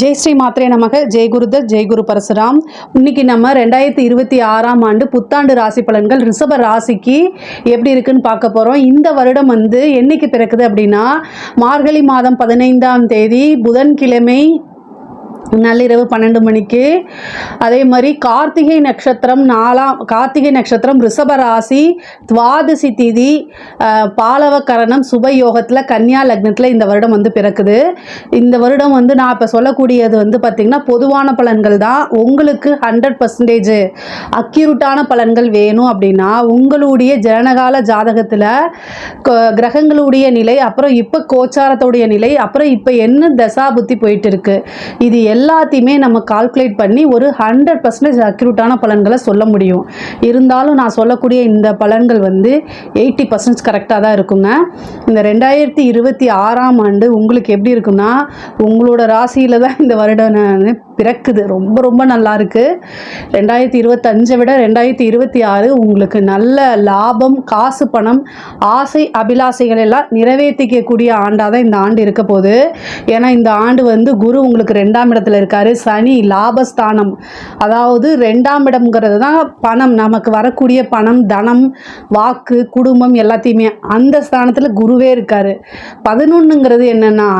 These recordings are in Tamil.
ஜெய் ஸ்ரீ மாத்ரே நமக. ஜெய் ஜெய்குரு ஜெய் குரு பரசுராம். இன்னைக்கு நம்ம ரெண்டாயிரத்தி இருபத்தி ஆறாம் ஆண்டு புத்தாண்டு ராசி பலன்கள். ரிஷப ராசிக்கு எப்படி இருக்குன்னு பார்க்க போகிறோம் இந்த வருடம் வந்து என்னைக்கு பிறக்குது அப்படின்னா மார்கழி மாதம் பதினைந்தாம் தேதி புதன்கிழமை நள்ளிரவு பன்னெண்டு மணிக்கு. அதே மாதிரி கார்த்திகை நட்சத்திரம் நாலாம் கார்த்திகை நட்சத்திரம் ரிஷபராசி துவாதசி திதி பாலவக்கரணம் சுப யோகத்தில் கன்னியா லக்னத்தில் இந்த வருடம் வந்து பிறக்குது. இந்த வருடம் வந்து நான் இப்போ சொல்லக்கூடியது வந்து பார்த்திங்கன்னா பொதுவான பலன்கள் தான். உங்களுக்கு ஹண்ட்ரட் பர்சன்டேஜ் அக்யூரட்டான பலன்கள் வேணும் அப்படின்னா உங்களுடைய ஜனகால ஜாதகத்தில் கிரகங்களுடைய நிலை அப்புறம் இப்போ கோச்சாரத்துடைய நிலை அப்புறம் இப்போ என்ன தசாபுத்தி போயிட்டு இருக்கு. இது எல்லாத்தையுமே நம்ம கால்குலேட் பண்ணி ஒரு ஹண்ட்ரட் பர்சன்டேஜ் அக்யூரேட்டான பலன்களை சொல்ல முடியும். இருந்தாலும் நான் சொல்லக்கூடிய இந்த பலன்கள் வந்து எயிட்டி பர்சன்டேஜ் கரெக்டாக தான் இருக்குங்க. இந்த ரெண்டாயிரத்தி இருபத்தி ஆறாம் ஆண்டு உங்களுக்கு எப்படி இருக்குன்னா உங்களோட ராசியில் தான் இந்த வருடம் பிறக்குது. ரொம்ப ரொம்ப நல்லா இருக்கு ரெண்டாயிரத்தி இருபத்தஞ்சை விட ரெண்டாயிரத்தி இருபத்தி ஆறு உங்களுக்கு நல்ல லாபம் காசு பணம் ஆசை அபிலாசைகள் எல்லாம் நிறைவேற்றிக்கக்கூடிய ஆண்டாக தான் இந்த ஆண்டு இருக்க போகுது. ஏன்னா இந்த ஆண்டு வந்து குரு உங்களுக்கு ரெண்டாம் இடத்துல இருக்காரு. சனி லாபஸ்தானம். அதாவது ரெண்டாம் இடம்ங்கிறது தான் பணம். நமக்கு வரக்கூடிய பணம் தனம் வாக்கு குடும்பம் எல்லாத்தையுமே அந்த ஸ்தானத்தில் குருவே இருக்காரு. பதினொன்றுங்கிறது என்னன்னா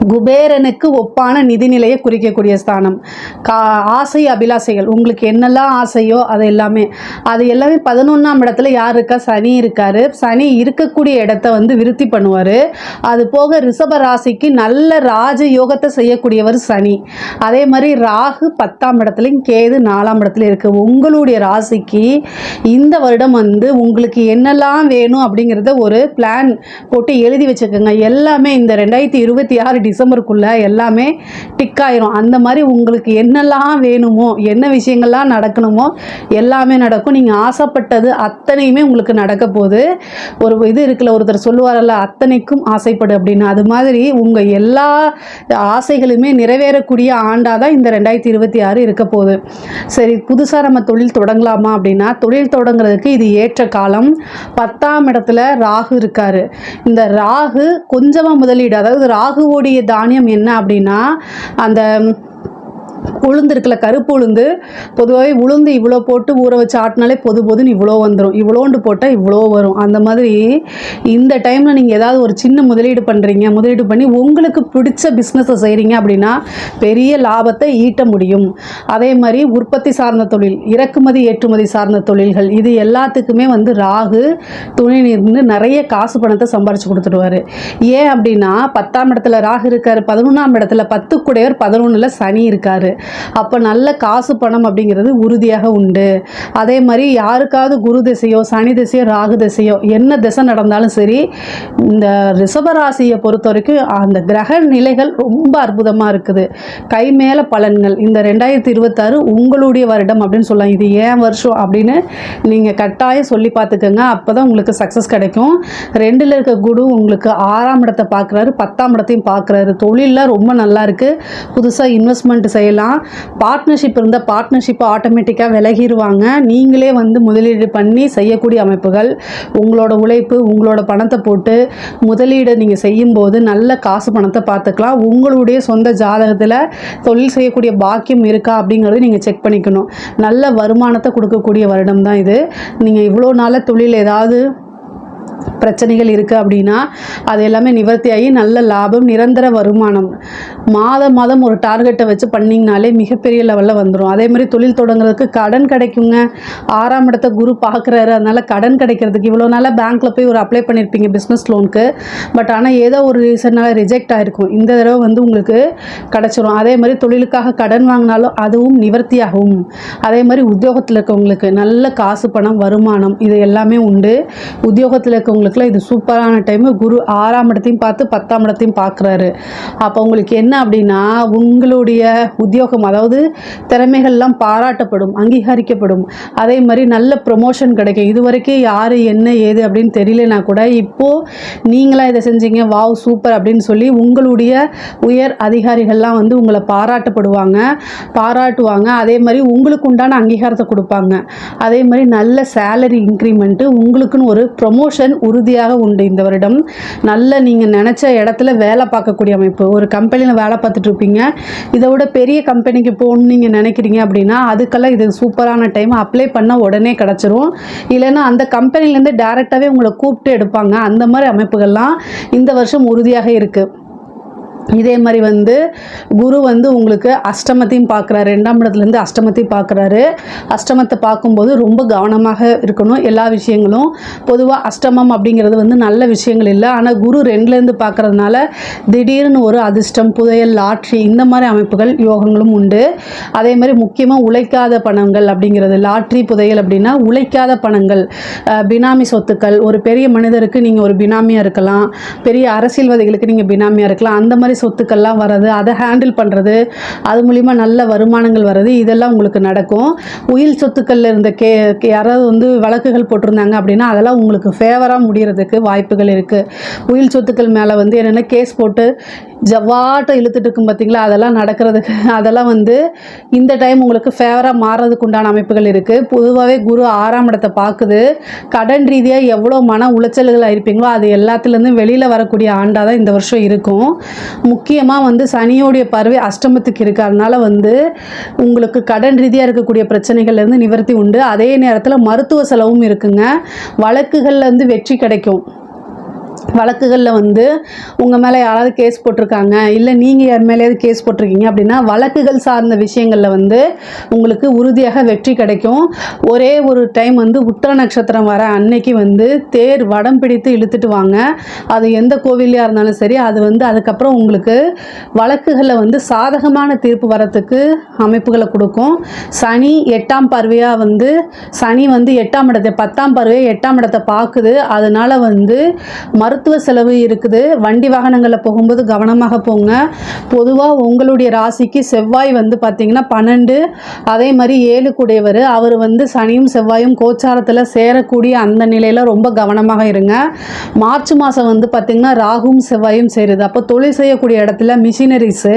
குபேரனுக்கு ஒப்பான நிதிநிலையை குறிக்கக்கூடிய ஸ்தானம். கா ஆசை அபிலாசைகள். உங்களுக்கு என்னெல்லாம் ஆசையோ அது எல்லாமே. அது எல்லாமே பதினொன்றாம் இடத்துல யார் இருக்கா? சனி இருக்காரு. சனி இருக்கக்கூடிய இடத்த வந்து விருத்தி பண்ணுவார். அது போக ரிஷப ராசிக்கு நல்ல ராஜ யோகத்தை செய்யக்கூடியவர் சனி. அதே மாதிரி ராகு பத்தாம் இடத்துலையும் கேது நாலாம் இடத்துல இருக்கு. உங்களுடைய ராசிக்கு இந்த வருடம் வந்து உங்களுக்கு என்னெல்லாம் வேணும் அப்படிங்கிறத ஒரு பிளான் போட்டு எழுதி வச்சுக்கோங்க. எல்லாமே இந்த ரெண்டாயிரத்தி இருபத்தி ஆறு டிசம்பருக்குள்ள எல்லாமே டிக் ஆயிரும். அந்த மாதிரி உங்களுக்கு என்னெல்லாம் வேணுமோ என்ன விஷயங்கள்லாம் நடக்கணுமோ எல்லாமே நடக்கும். நீங்கள் ஆசைப்பட்டது அத்தனையுமே உங்களுக்கு நடக்க போகுது. ஒரு இது இருக்குல்ல ஒருத்தர் சொல்லுவாரல்ல அத்தனைக்கும் ஆசைப்படு அப்படின்னு. அது மாதிரி உங்கள் எல்லா ஆசைகளுமே நிறைவேறக்கூடிய ஆண்டாக தான் இந்த ரெண்டாயிரத்தி இருபத்தி ஆறு இருக்க போகுது. சரி புதுசாக நம்ம தொழில் தொடங்கலாமா அப்படின்னா தொழில் தொடங்குறதுக்கு இது ஏற்ற காலம். பத்தாம் இடத்துல ராகு இருக்காரு. இந்த ராகு கொஞ்சமாக முதலீடு அதாவது ராகுவோடைய தானியம் என்ன அப்படின்னா அந்த உளுந்து இருக்குல்ல கருப்பு உளுந்து. பொதுவாகவே உளுந்து இவ்வளோ போட்டு ஊற வச்சு ஆட்டினாலே பொது பொதுன்னு இவ்வளோ வந்துடும் இவ்வளோண்டு போட்டால் இவ்வளோ வரும். அந்த மாதிரி இந்த டைமில் நீங்கள் ஏதாவது ஒரு சின்ன முதலீடு பண்ணுறீங்க முதலீடு பண்ணி உங்களுக்கு பிடிச்ச பிஸ்னஸை செய்கிறீங்க அப்படின்னா பெரிய லாபத்தை ஈட்ட முடியும். அதே மாதிரி உற்பத்தி சார்ந்த தொழில் இறக்குமதி ஏற்றுமதி சார்ந்த தொழில்கள் இது எல்லாத்துக்குமே வந்து ராகு துணை நின்று நிறைய காசு பணத்தை சம்பாரிச்சு கொடுத்துடுவார். ஏன் அப்படின்னா பத்தாம் இடத்துல ராகு இருக்கார் பதினொன்றாம் இடத்துல பத்து குடையவர் பதினொன்றில் சனி இருக்காரு. அப்போ நல்ல காசு பணம் அப்படிங்கிறது உறுதியாக உண்டு. அதே மாதிரி யாருக்காவது குரு திசையோ சனி திசையோ ராகு திசையோ என்ன திசை நடந்தாலும் சரி இந்த ரிஷபராசியை பொறுத்த வரைக்கும் அந்த கிரக நிலைகள் ரொம்ப அற்புதமாக இருக்குது. கை மேலே பலன்கள். இந்த ரெண்டாயிரத்தி இருபத்தாறு உங்களுடைய வருடம் அப்படின்னு சொல்லலாம். இது ஏன் வருஷம் அப்படின்னு நீங்கள் கட்டாயம் சொல்லி பார்த்துக்கோங்க. அப்போ தான் உங்களுக்கு சக்ஸஸ் கிடைக்கும். ரெண்டில் இருக்க குரு உங்களுக்கு ஆறாம் இடத்தை பார்க்குறாரு பத்தாம் இடத்தையும் பார்க்குறாரு. தொழிலில் ரொம்ப நல்லா இருக்குது புதுசாக இன்வெஸ்ட்மெண்ட் செய்யலாம். பார்ட்னர்ஷிப் இருந்தால் பார்ட்னர்ஷிப்பை ஆட்டோமேட்டிக்காக விலகிடுவாங்க நீங்களே வந்து முதலீடு பண்ணி செய்யக்கூடிய அமைப்புகள் உங்களோட உழைப்பு உங்களோட பணத்தை போட்டு முதலீடு நீங்கள் செய்யும்போது நல்ல காசு பணத்தை பார்த்துக்கலாம். உங்களுடைய சொந்த ஜாதகத்தில் தொழில் செய்யக்கூடிய பாக்கியம் இருக்கா அப்படிங்கிறது நீங்கள் செக் பண்ணிக்கணும். நல்ல வருமானத்தை கொடுக்கக்கூடிய வருடம் தான் இது. நீங்கள் இவ்வளோ நாள தொழில் ஏதாவது பிரச்சனைகள் இருக்குது அப்படின்னா அது எல்லாமே நிவர்த்தியாகி நல்ல லாபம் நிரந்தர வருமானம். மாதம் மாதம் ஒரு டார்கெட்டை வச்சு பண்ணிங்கனாலே மிகப்பெரிய லெவலில் வந்துடும் அதே மாதிரி தொழில் தொடங்குறதுக்கு கடன் கிடைக்குங்க. ஆறாம் இடத்த குரு பார்க்குறாரு. அதனால் கடன் கிடைக்கிறதுக்கு இவ்வளோ நாளாக பேங்க்கில் போய் ஒரு அப்ளை பண்ணியிருப்பீங்க பிஸ்னஸ் லோனுக்கு பட் ஆனால் ஏதோ ஒரு ரீசனால் ரிஜெக்ட் ஆகிருக்கும் இந்த தடவை வந்து உங்களுக்கு கிடச்சிரும். அதே மாதிரி தொழிலுக்காக கடன் வாங்கினாலும் அதுவும் நிவர்த்தியாகும். அதே மாதிரி உத்தியோகத்தில் இருக்கவங்களுக்கு நல்ல காசு பணம் வருமானம் இது எல்லாமே உண்டு. உத்தியோகத்தில் இருக்கவங்களுக்குலாம் இது சூப்பரான டைமு குரு ஆறாம் இடத்தையும் பார்த்து பத்தாம் இடத்தையும் பார்க்குறாரு. அப்போ உங்களுக்கு என்ன அப்படின்னா உங்களுடைய உத்தியோகம் அதாவது திறமைகள்லாம் பாராட்டப்படும் அங்கீகரிக்கப்படும். அதே மாதிரி நல்ல ப்ரொமோஷன் கிடைக்கும். இது வரைக்கும் யார் என்ன ஏது அப்படின்னு தெரியலனா கூட இப்போது நீங்களாக இதை செஞ்சீங்க வாவ் சூப்பர் அப்படின்னு சொல்லி உங்களுடைய உயர் அதிகாரிகள்லாம் வந்து உங்களை பாராட்டப்படுவாங்க பாராட்டுவாங்க. அதே மாதிரி உங்களுக்கு உண்டான அங்கீகாரத்தை கொடுப்பாங்க. அதே மாதிரி நல்ல சேலரி இன்க்ரிமெண்ட்டு உங்களுக்குன்னு ஒரு ப்ரொமோஷன் ப்ரமோஷன் உறுதியாக உண்டு. இந்த வருடம் நல்ல நீங்கள் நினச்ச இடத்துல வேலை பார்க்கக்கூடிய அமைப்பு. ஒரு கம்பெனியில் வேலை பார்த்துட்டு இருப்பீங்க. இதை விட பெரிய கம்பெனிக்கு போகணும்னு நீங்கள் நினைக்கிறீங்க அப்படின்னா அதுக்கெல்லாம் இது சூப்பரான டைம் அப்ளை பண்ணால் உடனே கிடச்சிரும். இல்லைன்னா அந்த கம்பெனிலேருந்து டேரெக்டாகவே உங்களை கூப்பிட்டு எடுப்பாங்க. அந்த மாதிரி அமைப்புகள்லாம் இந்த வருஷம் உறுதியாக இருக்குது இதே மாதிரி வந்து குரு வந்து உங்களுக்கு அஷ்டமத்தையும் பார்க்குறாரு. ரெண்டாம் இடத்துலேருந்து அஷ்டமத்தையும் பார்க்குறாரு. அஷ்டமத்தை பார்க்கும்போது ரொம்ப கவனமாக இருக்கணும். எல்லா விஷயங்களும் பொதுவாக அஷ்டமம் அப்படிங்கிறது வந்து நல்ல விஷயங்கள் இல்லை. ஆனால் குரு ரெண்டுலேருந்து பார்க்குறதுனால திடீர்னு ஒரு அதிர்ஷ்டம் புதையல் லாட்ரி இந்த மாதிரி அமைப்புகள் யோகங்களும் உண்டு. அதே மாதிரி முக்கியமாக உழைக்காத பணங்கள் அப்படிங்கிறது லாட்ரி புதையல் அப்படின்னா உழைக்காத பணங்கள். பினாமி சொத்துக்கள். ஒரு பெரிய மனிதருக்கு நீங்கள் ஒரு பினாமியாக இருக்கலாம். பெரிய அரசியல்வாதிகளுக்கு நீங்கள் பினாமியாக இருக்கலாம். அந்த மாதிரி சொத்துக்கள்லாம் வர்றது அதை ஹேண்டில் பண்ணுறது அது மூலிமா நல்ல வருமானங்கள் வர்றது இதெல்லாம் உங்களுக்கு நடக்கும். உயில் சொத்துக்களில் இருந்த கே யாராவது வந்து வழக்குகள் போட்டிருந்தாங்க அப்படின்னா அதெல்லாம் உங்களுக்கு ஃபேவராக முடியறதுக்கு வாய்ப்புகள் இருக்குது உயில் சொத்துக்கள் மேலே வந்து என்னென்ன கேஸ் போட்டு ஜவ்வாட்டம் இழுத்துட்டு இருக்கும் பார்த்தீங்களா அதெல்லாம் நடக்கிறதுக்கு அதெல்லாம் வந்து இந்த டைம் உங்களுக்கு ஃபேவராக மாறுறதுக்கு உண்டான அமைப்புகள் இருக்குது பொதுவாகவே குரு ஆறாம் இடத்தை பார்க்குது. கடன் ரீதியாக எவ்வளோ மன உளைச்சல்கள் இருப்பீங்களோ அது எல்லாத்துலேருந்து வெளியில் வரக்கூடிய ஆண்டாக தான் இந்த வருஷம் இருக்கும். முக்கியமாக வந்து சனியோடைய பறவை அஷ்டமத்துக்கு இருக்கு. வந்து உங்களுக்கு கடன் ரீதியாக இருக்கக்கூடிய பிரச்சனைகள்லேருந்து நிவர்த்தி உண்டு. அதே நேரத்தில் மருத்துவ செலவும் இருக்குங்க. வழக்குகள்லேருந்து வெற்றி கிடைக்கும். வழக்குகளில் வந்து உங்கள் மேலே யாராவது கேஸ் போட்டிருக்காங்க இல்லை நீங்கள் யார் மேலேயாவது கேஸ் போட்டிருக்கீங்க அப்படின்னா வழக்குகள் சார்ந்த விஷயங்களில் வந்து உங்களுக்கு உறுதியாக வெற்றி கிடைக்கும். ஒரே ஒரு டைம் வந்து உத்தர நட்சத்திரம் வர அன்னைக்கு வந்து தேர் வடம் பிடித்து இழுத்துட்டு வாங்க. அது எந்த கோவிலையாக இருந்தாலும் சரி அது வந்து அதுக்கப்புறம் உங்களுக்கு வழக்குகளில் வந்து சாதகமான தீர்ப்பு வரத்துக்கு அமைப்புகளை கொடுக்கும். சனி எட்டாம் பார்வையாக வந்து சனி வந்து எட்டாம் இடத்தை பத்தாம் பார்வையை எட்டாம் இடத்தை பார்க்குது. அதனால் வந்து மருத்துவ செலவு இருக்குது. வண்டி வாகனங்களில் போகும்போது கவனமாக போங்க. பொதுவாக உங்களுடைய ராசிக்கு செவ்வாய் வந்து பார்த்தீங்கன்னா பன்னெண்டு அதே மாதிரி ஏழு கூடியவர் அவர் வந்து சனியும் செவ்வாயும் கோச்சாரத்தில் சேரக்கூடிய அந்த நிலையில் ரொம்ப கவனமாக இருங்க. மார்ச் மாதம் வந்து பார்த்திங்கன்னா ராகும் செவ்வாயும் சேருது. அப்போ தொழில் செய்யக்கூடிய இடத்துல மிஷினரிஸு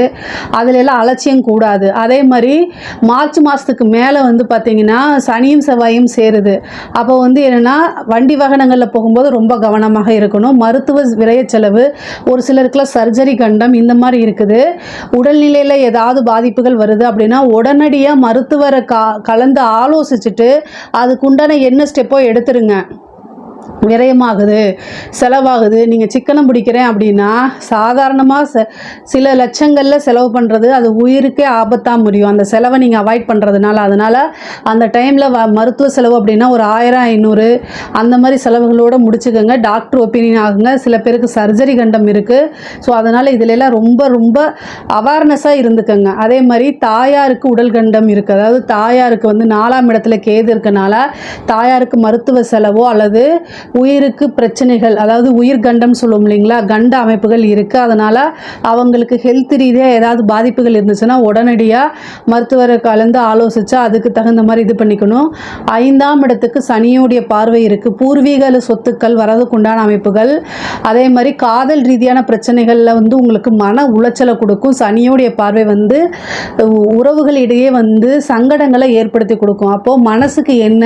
அதிலெல்லாம் அலட்சியம் கூடாது. அதே மாதிரி மார்ச் மாதத்துக்கு மேலே வந்து பார்த்திங்கன்னா சனியும் செவ்வாயும் சேருது. அப்போ வந்து என்னென்னா வண்டி வாகனங்களில் போகும்போது ரொம்ப கவனமாக இருக்கணும். மருத்துவ விரைய செலவு ஒரு சிலருக்குலாம் சர்ஜரி கண்டம் இந்த மாதிரி இருக்குது. உடல்நிலையில் ஏதாவது பாதிப்புகள் வருது அப்படின்னா உடனடியாக மருத்துவரை கா கலந்து ஆலோசிச்சுட்டு அதுக்குண்டான என்ன ஸ்டெப்போ எடுத்துருங்க. விரயமாகுது செலவாகுது. நீங்கள் சிக்கனம் பிடிக்கிறேன் அப்படின்னா சாதாரணமாக ச சில லட்சங்களில் செலவு பண்ணுறது அது உயிருக்கே ஆபத்தாக முடியும் அந்த செலவை நீங்கள் அவாய்ட் பண்ணுறதுனால அதனால் அந்த டைமில் வ மருத்துவ செலவு அப்படின்னா ஒரு ஆயிரம் ஐநூறு அந்த மாதிரி செலவுகளோடு முடிச்சுக்கோங்க. டாக்டர் ஒப்பீனியன் ஆகுங்க. சில பேருக்கு சர்ஜரி கண்டம் இருக்குது ஸோ அதனால் இதிலெல்லாம் ரொம்ப ரொம்ப அவேர்னஸாக இருந்துக்கோங்க. அதே மாதிரி தாயாருக்கு உடல் கண்டம் இருக்குது அதாவது தாயாருக்கு வந்து நாலாம் இடத்துல கேது இருக்கனால தாயாருக்கு மருத்துவ செலவோ அல்லது உயிருக்கு பிரச்சனைகள் அதாவது உயிர் கண்டம் சொல்லுவோம் இல்லைங்களா? கண்ட அமைப்புகள் இருக்குது அதனால் அவங்களுக்கு ஹெல்த் ரீதியாக ஏதாவது பாதிப்புகள் இருந்துச்சுன்னா உடனடியாக மருத்துவரை கலந்து ஆலோசித்து அதுக்கு தகுந்த மாதிரி இது பண்ணிக்கணும். ஐந்தாம் இடத்துக்கு சனியோடைய பார்வை இருக்குது பூர்வீக சொத்துக்கள் வரதுக்குண்டான அமைப்புகள். அதே மாதிரி காதல் ரீதியான பிரச்சனைகளில் வந்து உங்களுக்கு மன உளைச்சலை கொடுக்கும். சனியோடைய பார்வை வந்து உறவுகளிடையே வந்து சங்கடங்களை ஏற்படுத்தி கொடுக்கும். அப்போது மனசுக்கு என்ன?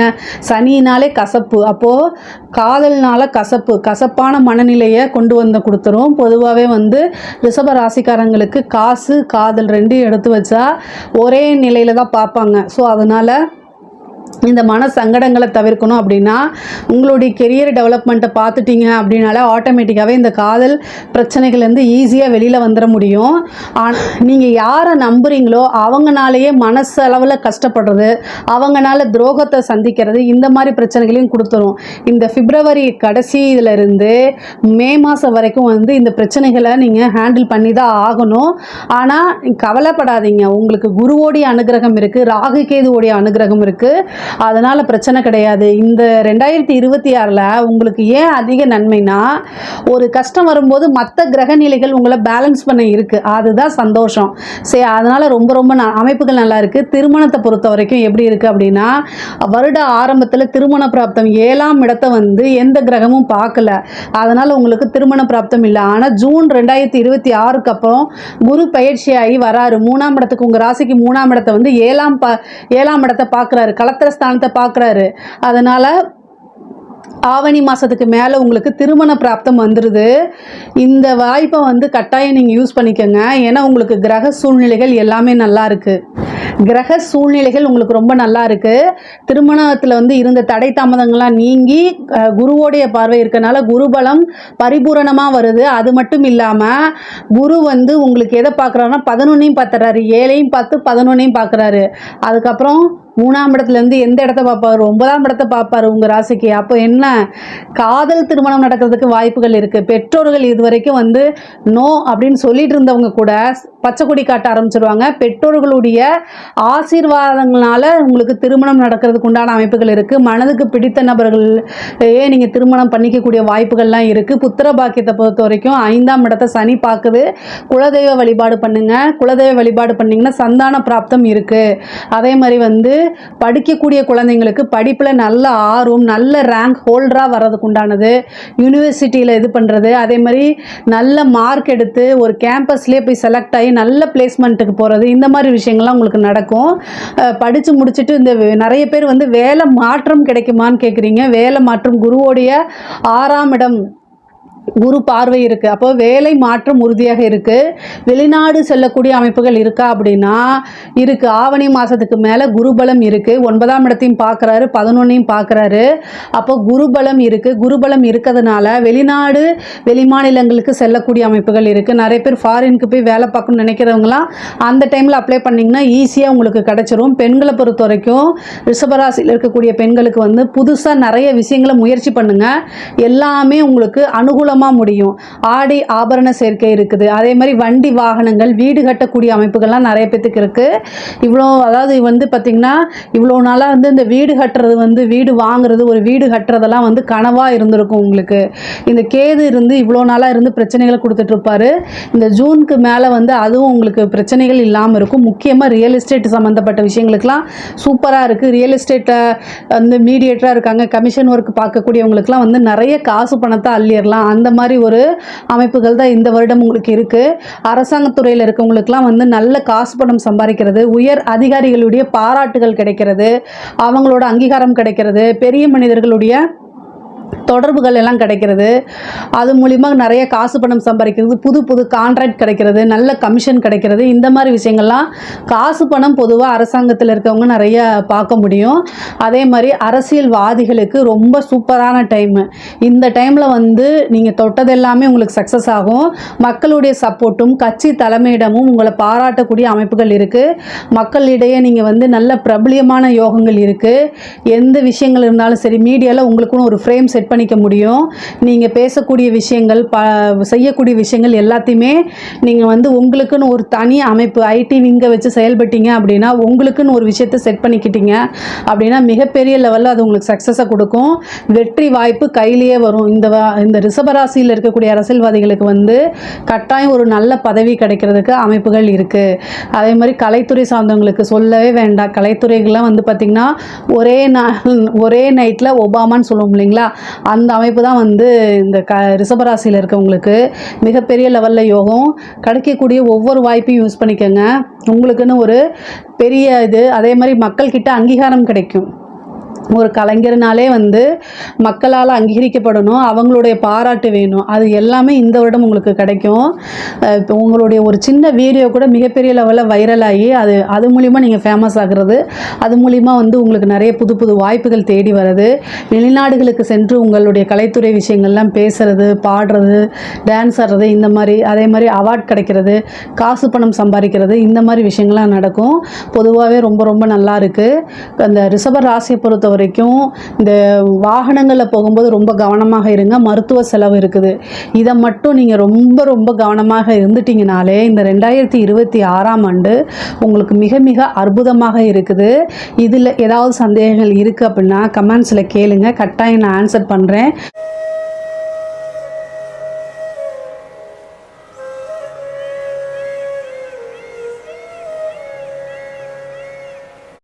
சனினாலே கசப்பு. அப்போது காதல்னால கசப்பு கசப்பான மனநிலையை கொண்டு வந்து கொடுத்துரும். பொதுவாகவே வந்து ரிஷப ராசிக்காரங்களுக்கு காசு காதல் ரெண்டையும் எடுத்து வச்சா ஒரே நிலையில தான் பார்ப்பாங்க. ஸோ அதனால் இந்த மன சங்கடங்களை தவிர்க்கணும் அப்படின்னா உங்களுடைய கெரியர் டெவலப்மெண்ட்டை பார்த்துட்டீங்க அப்படின்னாலே ஆட்டோமேட்டிக்காகவே இந்த காதல் பிரச்சனைகள்லேருந்து ஈஸியாக வெளியில் வந்துட முடியும். ஆனால் நீங்கள் யாரை நம்புறீங்களோ அவங்கனாலேயே மனசளவில் கஷ்டப்படுறது அவங்கனால துரோகத்தை சந்திக்கிறது இந்த மாதிரி பிரச்சனைகளையும் கொடுத்துரும். இந்த பிப்ரவரி கடைசி இதுலருந்து மே மாதம் வரைக்கும் வந்து இந்த பிரச்சனைகளை நீங்கள் ஹேண்டில் பண்ணி தான் ஆகணும். ஆனால் கவலைப்படாதீங்க. உங்களுக்கு குருவோடைய அனுகிரகம் இருக்குது ராகு கேதுவோடைய அனுகிரகம் இருக்குது அதனால் பிரச்சனை கிடையாது. இந்த ரெண்டாயிரத்தி இருபத்தி ஆறில் உங்களுக்கு ஏன் அதிக நன்மைனா ஒரு கஷ்டம் வரும்போது மற்ற கிரக நிலைகள் உங்களை பேலன்ஸ் பண்ண இருக்குது அதுதான் சந்தோஷம். சரி அதனால் ரொம்ப ரொம்ப ந- அமைப்புகள் நல்லா இருக்குது திருமணத்தை பொறுத்த வரைக்கும் எப்படி இருக்குது அப்படின்னா வருட ஆரம்பத்தில் திருமண பிராப்தம் ஏழாம் இடத்தை வந்து எந்த கிரகமும் பார்க்கல. அதனால் உங்களுக்கு திருமண பிராப்தம் இல்லை. ஆனால் ஜூன் ரெண்டாயிரத்தி இருபத்தி ஆறுக்கு அப்புறம் குரு பயிற்சியாகி வராரு. மூணாம் இடத்துக்கு உங்கள் ராசிக்கு மூணாம் இடத்தை வந்து ஏழாம் பா ஏழாம் இடத்தை பார்க்குறாரு. கலத்திர ஸ்தானத்தை பார்க்குறாரு. அதனால் ஆவணி மாதத்துக்கு மேலே உங்களுக்கு திருமண பிராப்தம் வந்துடுது இந்த வாய்ப்பை வந்து கட்டாயம் நீங்கள் யூஸ் பண்ணிக்கோங்க. ஏன்னா உங்களுக்கு கிரக சூழ்நிலைகள் எல்லாமே நல்லா இருக்குது கிரக சூழ்நிலைகள் உங்களுக்கு ரொம்ப நல்லா இருக்குது திருமணத்தில் வந்து இருந்த தடை தாமதங்கள்லாம் நீங்கி குருவோடைய பார்வை இருக்கனால குருபலம் பரிபூரணமாக வருது. அது மட்டும் இல்லாமல் குரு வந்து உங்களுக்கு எதை பார்க்குறாருன்னா பதினொன்னையும் பார்த்துறாரு. ஏழையும் பார்த்து பதினொன்னையும் பார்க்குறாரு. அதுக்கப்புறம் மூணாம் இடத்துலேருந்து எந்த இடத்த பார்ப்பாரு? ஒன்பதாம் இடத்த பார்ப்பாரு உங்கள் ராசிக்கு. அப்போ என்ன? காதல் திருமணம் நடக்கிறதுக்கு வாய்ப்புகள் இருக்குது பெற்றோர்கள் இது வரைக்கும் வந்து நோ அப்படின்னு சொல்லிட்டு இருந்தவங்க கூட பச்சை கொடி காட்ட ஆரம்பிச்சிருவாங்க. பெற்றோர்களுடைய ஆசீர்வாதங்களால உங்களுக்கு திருமணம் நடக்கிறதுக்கு உண்டான அமைப்புகள் இருக்குது மனதுக்கு பிடித்த நபர்களையே நீங்கள் திருமணம் பண்ணிக்கக்கூடிய வாய்ப்புகள்லாம் இருக்குது புத்திர பாக்கியத்தை பொறுத்த வரைக்கும் ஐந்தாம் இடத்தை சனி பார்க்குது. குலதெய்வ வழிபாடு பண்ணுங்க. குலதெய்வ வழிபாடு பண்ணிங்கன்னா சந்தான பிராப்தம் இருக்குது அதே மாதிரி வந்து படிக்கக்கூடிய குழந்தைங்களுக்கு படிப்பில் நல்ல ஆர்வம் நல்ல ரேங்க் ஹோல்டராக வர்றதுக்கு உண்டானது. யூனிவர்சிட்டியில் இது பண்ணுறது அதே மாதிரி நல்ல மார்க் எடுத்து ஒரு கேம்பஸ்லேயே போய் செலக்ட் ஆகி நல்ல பிளேஸ்மெண்ட்டுக்கு போகிறது இந்த மாதிரி விஷயங்கள்லாம் உங்களுக்கு நடக்கும். படித்து முடிச்சுட்டு இந்த நிறைய பேர் வந்து வேலை மாற்றம் கிடைக்குமான்னு கேட்குறீங்க வேலை மாற்றம் குருவோடைய ஆறாம் இடம் குரு பார்வை இருக்குது அப்போ வேலை மாற்றம் உறுதியாக இருக்குது வெளிநாடு செல்லக்கூடிய அமைப்புகள் இருக்கா அப்படின்னா இருக்குது ஆவணி மாதத்துக்கு மேலே குருபலம் இருக்குது ஒன்பதாம் இடத்தையும் பார்க்குறாரு பதினொன்னையும் பார்க்குறாரு. அப்போ குருபலம் இருக்குது குருபலம் இருக்கிறதுனால வெளிநாடு வெளிமாநிலங்களுக்கு செல்லக்கூடிய அமைப்புகள் இருக்குது நிறைய பேர் ஃபாரினுக்கு போய் வேலை பார்க்கணும்னு நினைக்கிறவங்களாம் அந்த டைமில் அப்ளை பண்ணிங்கன்னா ஈஸியாக உங்களுக்கு கிடச்சிரும். பெண்களை பொறுத்த வரைக்கும் ரிஷபராசியில் இருக்கக்கூடிய பெண்களுக்கு வந்து புதுசாக நிறைய விஷயங்களை முயற்சி பண்ணுங்கள் எல்லாமே உங்களுக்கு அனுகூலம் மூலமாக முடியும். ஆடை ஆபரண சேர்க்கை இருக்குது. அதே மாதிரி வண்டி வாகனங்கள் வீடு கட்டக்கூடிய அமைப்புகள்லாம் நிறைய பேத்துக்கு இருக்குது இவ்வளோ அதாவது வந்து பார்த்திங்கன்னா இவ்வளோ நாளாக வந்து இந்த வீடு கட்டுறது வந்து வீடு வாங்குறது ஒரு வீடு கட்டுறதெல்லாம் வந்து கனவாக இருந்திருக்கும் உங்களுக்கு. இந்த கேது இருந்து இவ்வளோ நாளாக இருந்து பிரச்சனைகளை கொடுத்துட்ருப்பாரு இந்த ஜூனுக்கு மேலே வந்து அதுவும் உங்களுக்கு பிரச்சனைகள் இல்லாமல் இருக்கும். முக்கியமாக ரியல் எஸ்டேட் சம்மந்தப்பட்ட விஷயங்களுக்கெல்லாம் சூப்பராக இருக்குது ரியல் எஸ்டேட்டை வந்து மீடியேட்டராக இருக்காங்க. கமிஷன் ஒர்க் பார்க்கக்கூடியவங்களுக்குலாம் வந்து நிறைய காசு பணத்தை அள்ளிடலாம். அந்த அந்த மாதிரி ஒரு அமைப்புகள் தான் இந்த வருடம் உங்களுக்கு இருக்குது அரசாங்கத்துறையில் இருக்கவங்களுக்குலாம் வந்து நல்ல காசு பணம் சம்பாதிக்கிறது உயர் அதிகாரிகளுடைய பாராட்டுகள் கிடைக்கிறது அவங்களோட அங்கீகாரம் கிடைக்கிறது பெரிய மனிதர்களுடைய தொடர்புகள் எல்லாம் கிடைக்கிறது. அது மூலிமா நிறைய காசு பணம் சம்பாதிக்கிறது புது புது கான்ட்ராக்ட் கிடைக்கிறது நல்ல கமிஷன் கிடைக்கிறது. இந்த மாதிரி விஷயங்கள்லாம் காசு பணம் பொதுவாக அரசாங்கத்தில் இருக்கவங்க நிறைய பார்க்க முடியும். அதே மாதிரி அரசியல்வாதிகளுக்கு ரொம்ப சூப்பரான டைமு இந்த டைமில் வந்து நீங்கள் தொட்டது எல்லாமே உங்களுக்கு சக்ஸஸ் ஆகும். மக்களுடைய சப்போர்ட்டும் கட்சி தலைமையிடமும் உங்களை பாராட்டக்கூடிய அமைப்புகள் இருக்குது மக்களிடையே நீங்கள் வந்து நல்ல பிரபலியமான யோகங்கள் இருக்குது எந்த விஷயங்கள் இருந்தாலும் சரி மீடியாவில் உங்களுக்குன்னு ஒரு ஃப்ரேம் செட் பண்ணிக்க முடியும். நீங்கள் பேசக்கூடிய விஷயங்கள் ப செய்யக்கூடிய விஷயங்கள் எல்லாத்தையுமே நீங்கள் வந்து உங்களுக்குன்னு ஒரு தனி அமைப்பு ஐடி விங்கை வச்சு செயல்பட்டீங்க அப்படின்னா உங்களுக்குன்னு ஒரு விஷயத்தை செட் பண்ணிக்கிட்டீங்க அப்படின்னா மிகப்பெரிய லெவலில் அது உங்களுக்கு சக்ஸஸை கொடுக்கும். வெற்றி வாய்ப்பு கையிலேயே வரும். இந்த இந்த ரிஷபராசியில் இருக்கக்கூடிய அரசியல்வாதிகளுக்கு வந்து கட்டாயம் ஒரு நல்ல பதவி கிடைக்கிறதுக்கு அமைப்புகள் இருக்குது அதே மாதிரி கலைத்துறை சார்ந்தவங்களுக்கு சொல்லவே வேண்டாம். கலைத்துறைகள்லாம் வந்து பார்த்திங்கன்னா ஒரே நாள் ஒரே நைட்டில் ஒபாமான்னு சொல்லுவோம் இல்லைங்களா? அந்த அமைப்பு தான் வந்து இந்த க ரிஷபராசியில் இருக்கவங்களுக்கு மிகப்பெரிய லெவலில் யோகம். கிடைக்கக்கூடிய ஒவ்வொரு வாய்ப்பையும் யூஸ் பண்ணிக்கோங்க. உங்களுக்குன்னு ஒரு பெரிய இது அதே மாதிரி மக்கள்கிட்ட அங்கீகாரம் கிடைக்கும். ஒரு கலைஞர்னாலே வந்து மக்களால் அங்கீகரிக்கப்படணும் அவங்களுடைய பாராட்டு வேணும். அது எல்லாமே இந்த வருடம் உங்களுக்கு கிடைக்கும். இப்போ உங்களுடைய ஒரு சின்ன வீடியோ கூட மிகப்பெரிய லெவலில் வைரல் ஆகி அது அது மூலிமா நீங்கள் ஃபேமஸ் ஆகிறது அது மூலிமா வந்து உங்களுக்கு நிறைய புது புது வாய்ப்புகள் தேடி வருது வெளிநாடுகளுக்கு சென்று உங்களுடைய கலைத்துறை விஷயங்கள்லாம் பேசுறது பாடுறது டான்ஸ் ஆடுறது இந்த மாதிரி அதே மாதிரி அவார்ட் கிடைக்கிறது காசு பணம் சம்பாதிக்கிறது இந்த மாதிரி விஷயங்கள்லாம் நடக்கும். பொதுவாகவே ரொம்ப ரொம்ப நல்லா இருக்குது அந்த ரிஷப ராசியை பொறுத்த வரைக்கும் இந்த வாகனங்களில் போகும்போது ரொம்ப கவனமாக இருங்க. மருத்துவ செலவு இருக்குது. இதை மட்டும் நீங்கள் ரொம்ப ரொம்ப கவனமாக இருந்துட்டீங்கனாலே இந்த ரெண்டாயிரத்தி இருபத்தி ஆறாம் ஆண்டு உங்களுக்கு மிக மிக அற்புதமாக இருக்குது. இதில் ஏதாவது சந்தேகங்கள் இருக்குது அப்படின்னா கமெண்ட்ஸில் கேளுங்க. கட்டாயம் நான் ஆன்சர் பண்ணுறேன்